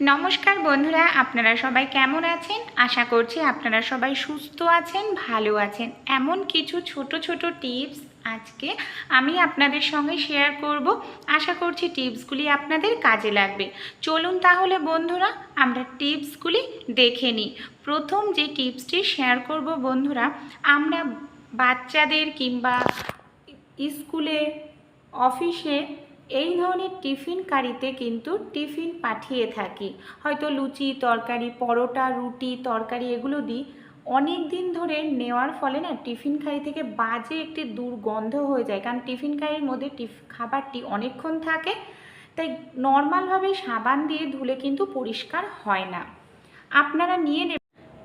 নমস্কার বন্ধুরা, আপনারা সবাই কেমন আছেন? আশা করছি আপনারা সবাই সুস্থ আছেন, ভালো আছেন। এমন কিছু ছোট ছোট টিপস আজকে আমি আপনাদের সঙ্গে শেয়ার করব। আশা করছি টিপসগুলি আপনাদের কাজে লাগবে। চলুন তাহলে বন্ধুরা, আমরা টিপসগুলি দেখে নিই। প্রথম যে টিপসটি শেয়ার করব বন্ধুরা, আমরা বাচ্চাদের কিংবা স্কুলে, অফিসে এই ধরনের টিফিন কারিতে কিন্তু টিফিন পাঠিয়ে থাকি। হয়তো লুচি, তরকারি, পরোটা, রুটি, তরকারি এগুলো দিই। অনেক দিন ধরে নেওয়ার ফলে না টিফিন কারি থেকে বাজে একটি দুর্গন্ধ হয়ে যায়। কারণ টিফিন কারির মধ্যে খাবারটি অনেকক্ষণ থাকে। তাই নর্মালভাবে সাবান দিয়ে ধুলে কিন্তু পরিষ্কার হয় না। আপনারা নিয়ে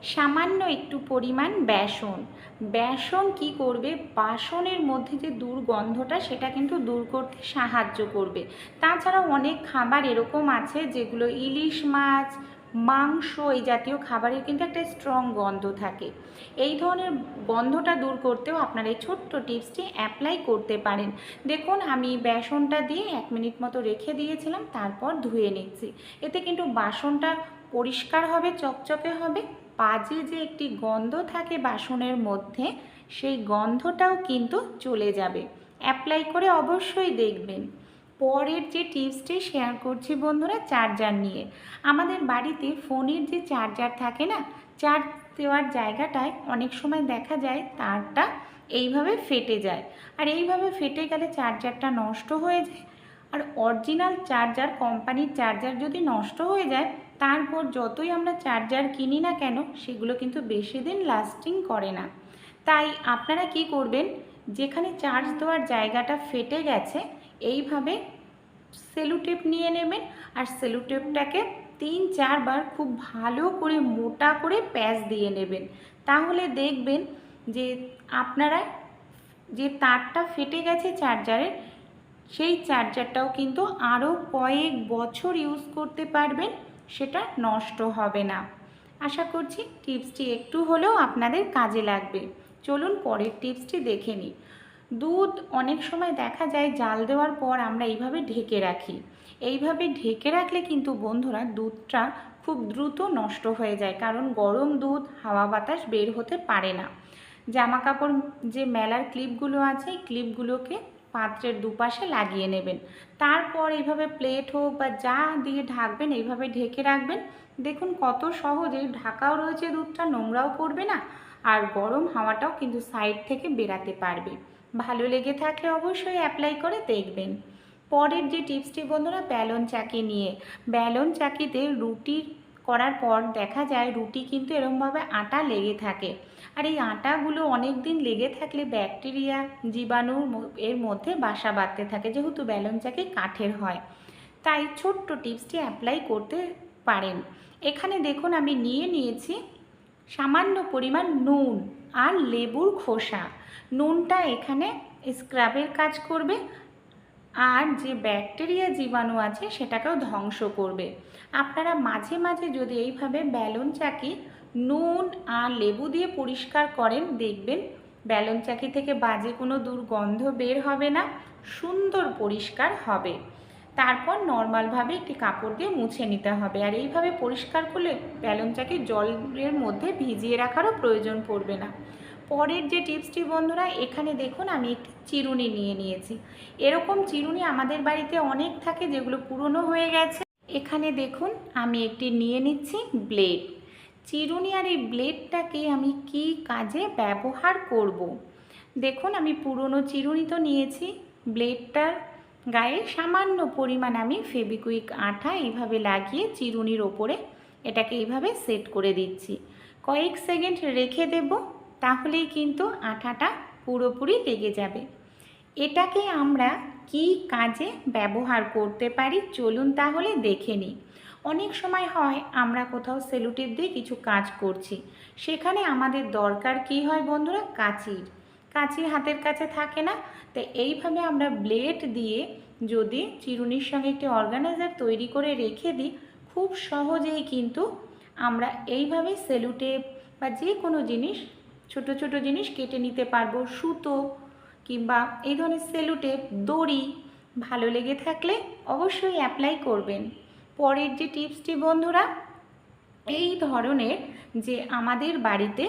সামান্য একটু পরিমাণ বেসন। বেসন কি করবে? বাসনের মধ্যে যে দুর্গন্ধটা, সেটা কিন্তু দূর করতে সাহায্য করবে। তাছাড়া অনেক খাবার এরকম আছে যেগুলো ইলিশ মাছ, মাংস, এই জাতীয় খাবারের কিন্তু একটা স্ট্রং গন্ধ থাকে। এই ধরনের গন্ধটা দূর করতেও আপনারা এই ছোট্ট টিপসটি অ্যাপ্লাই করতে পারেন। দেখুন, আমি বেসনটা দিয়ে এক মিনিট মতো রেখে দিয়েছিলাম, তারপর ধুয়ে নিচ্ছি। এতে কিন্তু বাসনটা পরিষ্কার হবে, চকচকে হবে। বাজে যে একটি গন্ধ থাকে বাসনের মধ্যে, সেই গন্ধটাও কিন্তু চলে যাবে। অ্যাপ্লাই করে অবশ্যই দেখবেন। পরের যে টিপসটি শেয়ার করছি বন্ধুরা চার্জার নিয়ে। আমাদের বাড়িতে ফোনের যে চার্জার থাকে না, চার্জ দেওয়ার জায়গাটায় অনেক সময় দেখা যায় তারটা এইভাবে ফেটে যায়। আর এইভাবে ফেটে গেলে চার্জারটা নষ্ট হয়ে যায়। আর অরিজিনাল চার্জার, কোম্পানির চার্জার যদি নষ্ট হয়ে যায় তারপর যতই আমরা চার্জার কিনি না কেন, সেগুলো কিন্তু বেশি দিন লাস্টিং করে না। তাই আপনারা কি করবেন, যেখানে চার্জ দেওয়ার জায়গাটা ফেটে গেছে, এইভাবে সেলুটেপ নিয়ে নেবেন আর সেলুটেপটাকে তিন চারবার খুব ভালো করে মোটা করে প্যাচ দিয়ে নেবেন। তাহলে দেখবেন যে আপনারা যে তারটা ফেটে গেছে চার্জারের, সেই চার্জারটাও কিন্তু আরও কয়েক বছর ইউজ করতে পারবেন। সেটা নষ্ট হবে না। আশা করছি টিপসটি একটু হলেও আপনাদের কাজে লাগবে। চলুন পরের টিপসটি দেখে নিই। দুধ অনেক সময় দেখা যায় জাল দেওয়ার পর আমরা এইভাবে ঢেকে রাখি। এইভাবে ঢেকে রাখলে কিন্তু বন্ধুরা দুধটা খুব দ্রুত নষ্ট হয়ে যায়, কারণ গরম দুধ, হাওয়া বাতাস বের হতে পারে না। জামা কাপড় যে মেলার ক্লিপগুলো আছে, এই ক্লিপগুলোকে পাত্রের দুপাশে লাগিয়ে নেবেন। তারপর এইভাবে প্লেট হোক বা যা দিয়ে ঢাকবেন, এইভাবে ঢেকে রাখবেন। দেখুন কত সহজে ঢাকাও রয়েছে দুধটা, নোংরাও পড়বে না। আর গরম হাওয়াটাও কিন্তু সাইড থেকে বেরাতে পারবে। ভালো লেগে থাকলে অবশ্যই অ্যাপ্লাই করে দেখবেন। পরের যে টিপসটি বন্ধুরা, ব্যালন চাকি নিয়ে। ব্যালন চাকিতে রুটি করার পর দেখা যায় রুটি কিন্তু এরমভাবে আটা লেগে থাকে। আর এই আটাগুলো অনেক দিন লেগে থাকলে ব্যাকটেরিয়া, জীবাণু এর মধ্যে বাসা বাঁধতে থাকে, যেহেতু ব্যালন কাঠের হয়। তাই ছোট্ট টিপসটি অ্যাপ্লাই করতে পারেন। এখানে দেখুন, আমি নিয়ে নিয়েছি সামান্য পরিমাণ নুন আর লেবুর খোসা। নুনটা এখানে স্ক্রাবের কাজ করবে আর যে ব্যাকটেরিয়া জীবাণু আছে সেটাকেও ধ্বংস করবে। আপনারা মাঝে মাঝে যদি এইভাবে ব্যালন চাকি, নুন আর লেবু দিয়ে পরিষ্কার করেন, দেখবেন ব্যালন চাকি থেকে বাজে কোনো দুর্গন্ধ বের হবে না, সুন্দর পরিষ্কার হবে। তারপর নর্মালভাবে একটি কাপড় দিয়ে মুছে নিতে হবে। আর এইভাবে পরিষ্কার করলে ব্যালন চাকি জলের মধ্যে ভিজিয়ে রাখারও প্রয়োজন পড়বে না। পরের যে টিপসটি বন্ধুরা, এখানে দেখুন আমি একটি চিরুনি নিয়ে নিয়েছি। এরকম চিরুনি আমাদের বাড়িতে অনেক থাকে যেগুলো পুরনো হয়ে গেছে। এখানে দেখুন আমি একটি নিয়ে নিচ্ছি ব্লেড। চিরুনি আর এই ব্লেডটাকে আমি কি কাজে ব্যবহার করব। দেখুন আমি পুরনো চিরুনি তো নিয়েছি, ব্লেডটার গায়ে সামান্য পরিমাণ আমি ফেবিকুইক আঠা এইভাবে লাগিয়ে চিরুনির ওপরে এটাকে এইভাবে সেট করে দিচ্ছি। কয়েক সেকেন্ড রেখে দেব। তাহলেই কিন্তু আঠাটা পুরোপুরি লেগে যাবে। এটাকে আমরা কি কাজে ব্যবহার করতে পারি চলুন তাহলে দেখে নিই। অনেক সময় হয় আমরা কোথাও সেলুটেপ দিয়ে কিছু কাজ করছি, সেখানে আমাদের দরকার কি হয় বন্ধুরা? কাঁচির। কাঁচি হাতের কাছে থাকে না তো এইভাবে আমরা ব্লেড দিয়ে যদি চিরুনির সঙ্গে একটি অর্গানাইজার তৈরি করে রেখে দিই, খুব সহজেই কিন্তু আমরা এইভাবে সেলুটেপ বা যে কোনো জিনিস ছোট ছোট জিনিস কেটে নিতে পারব, সুতো কিংবা এই ধরনের সেলুটেপ দড়ি ভালো লেগে থাকলে অবশ্যই অ্যাপ্লাই করবেন। পরের যে টিপসটি বন্ধুরা, এই ধরনের যে আমাদের বাড়িতে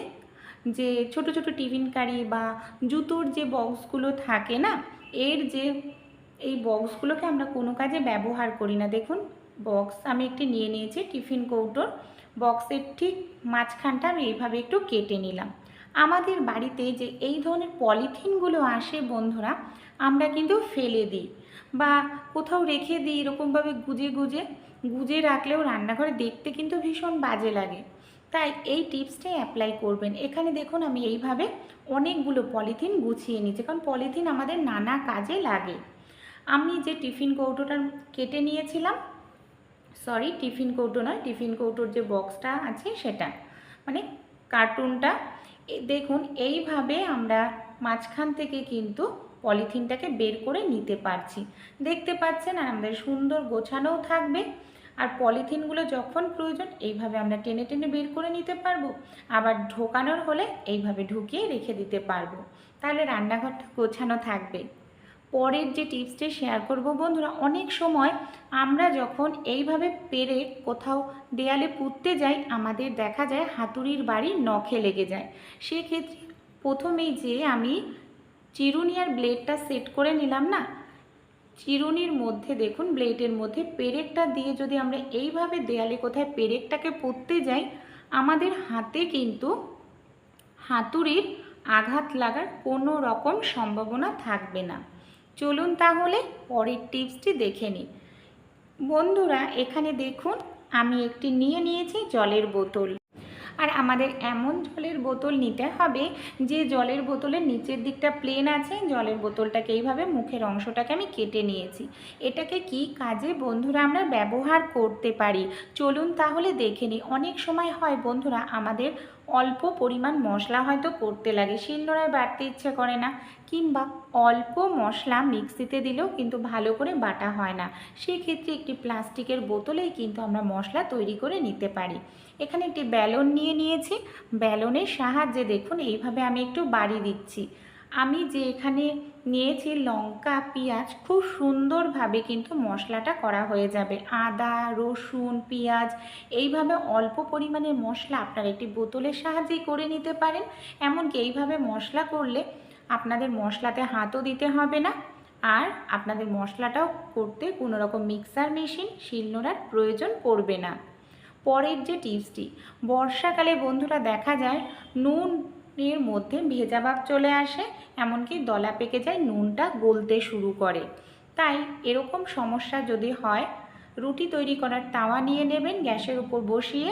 যে ছোট ছোট টিফিন কারি বা জুতোর যে বক্সগুলো থাকে না, এর যে এই বক্সগুলোকে আমরা কোনো কাজে ব্যবহার করি না। দেখুন বক্স আমি একটি নিয়ে নিয়েছি, টিফিন কৌটোর বক্সের ঠিক মাঝখানটা আমি এইভাবে একটু কেটে নিলাম। আমাদের বাড়িতে যে এই ধরনের পলিথিনগুলো আসে বন্ধুরা, আমরা কিন্তু ফেলে দিই বা কোথাও রেখে দিই, এরকমভাবে গুজে গুজে গুজে রাখলেও রান্নাঘরে দেখতে কিন্তু ভীষণ বাজে লাগে। তাই এই টিপসটাই অ্যাপ্লাই করবেন। এখানে দেখুন আমি এইভাবে অনেকগুলো পলিথিন গুছিয়ে নিচ্ছি কারণ পলিথিন আমাদের নানা কাজে লাগে। আমি যে টিফিন কৌটোটা কেটে নিয়েছিলাম সরি টিফিন কৌটো নয়, টিফিন কৌটোর যে বক্সটা আছে সেটা মানে কার্টুনটা দেখুন, এইভাবে আমরা মাঝখান থেকে কিন্তু পলিথিনটাকে বের করে নিতে পারছি। দেখতে পাচ্ছেন, আর আমাদের সুন্দর গোছানোও থাকবে। আর পলিথিনগুলো যখন প্রয়োজন, এইভাবে আমরা টেনে টেনে বের করে নিতে পারব। আবার ঢোকানোর হলে এইভাবে ঢুকিয়ে রেখে দিতে পারব। তাহলে রান্নাঘরটা গোছানো থাকবে। পরের যে টিপসটি শেয়ার করব, বন্ধুরা, অনেক সময় আমরা যখন এইভাবে পেরে কোথাও দেয়ালে পুঁততে যাই, আমাদের দেখা যায় হাতুড়ির বাড়ি নখে লেগে যায়। সেক্ষেত্রে প্রথমেই যে আমি চিরুনি আর ব্লেডটা সেট করে নিলাম না, চিরুনির মধ্যে দেখুন ব্লেডের মধ্যে পেরেকটা দিয়ে যদি আমরা এইভাবে দেয়ালে কোথায় পেরেকটাকে পুঁততে যাই, আমাদের হাতে কিন্তু হাতুড়ির আঘাত লাগার কোনো রকম সম্ভাবনা থাকবে না। চলুন তাহলে পরের টিপসটি দেখে নিই। বন্ধুরা, এখানে দেখুন, আমি একটি নিয়ে নিয়েছি জলের বোতল। আর আমাদের এমন জলের বোতল নিতে হবে, যে জলের বোতলের নিচের দিকটা প্লেন আছে, জলের বোতলটাকে এইভাবে মুখের অংশটাকে আমি কেটে নিয়েছি। এটাকে কি কাজে, বন্ধুরা, আমরা ব্যবহার করতে পারি? চলুন তাহলে দেখে নিই। অনেক সময় হয়, বন্ধুরা, আমাদের অল্প পরিমাণ মশলা হয়তো করতে লাগে। শিলনোড়ায় বাটতে ইচ্ছে করে না। কিংবা অল্প মশলা মিক্সিতে দিলেও কিন্তু ভালো করে বাটা হয় না। সেক্ষেত্রে একটি প্লাস্টিকের বোতলেই কিন্তু আমরা মশলা তৈরি করে নিতে পারি। এখানে একটি ব্যালন নিয়ে নিয়েছি। ব্যালনের সাহায্যে দেখুন, এইভাবে আমি একটু বাড়ি দিচ্ছি। আমি যে এখানে নিয়েছি লঙ্কা, পেঁয়াজ, খুব সুন্দরভাবে কিন্তু মশলাটা করা হয়ে যাবে। আদা, রসুন, পেঁয়াজ, এইভাবে অল্প পরিমাণে মশলা আপনারা একটি বোতলের সাহায্যেই করে নিতে পারেন। এমনকি এইভাবে মশলা করলে আপনাদের মশলাতে হাতও দিতে হবে না। আর আপনাদের মশলাটাও করতে কোনো রকম মিক্সার মেশিন, শিলনোড়ার প্রয়োজন পড়বে না। পরের যে টিপসটি, বর্ষাকালে বন্ধুরা দেখা যায় নুনের মধ্যে ভেজা ভাব চলে আসে, এমনকি দলা পেকে যায় নুনটা গলতে শুরু করে। তাই এরকম সমস্যা যদি হয়, রুটি তৈরি করার তাওয়া নিয়ে নেবেন গ্যাসের উপর বসিয়ে।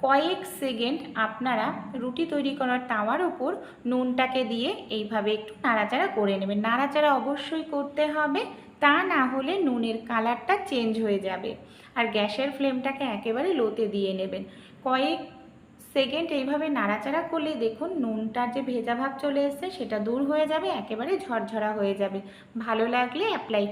কয়েক সেকেন্ড আপনারা রুটি তৈরি করার তাওয়ার উপর নুনটাকে দিয়ে এইভাবে একটু নাড়াচাড়া করে নেবেন। নাড়াচাড়া অবশ্যই করতে হবে, তা না হলে নুনের কালারটা চেঞ্জ হয়ে যাবে। আর গ্যাসের ফ্লেমটাকে একেবারে লোতে দিয়ে নেবেন। কয়েক সেকেন্ড এইভাবে নাড়াচাড়া করলে দেখুন নুনটার যে ভেজা ভাব চলে এসছে, সেটা দূর হয়ে যাবে, একেবারে ঝরঝরা হয়ে যাবে। ভালো লাগলে অ্যাপ্লাই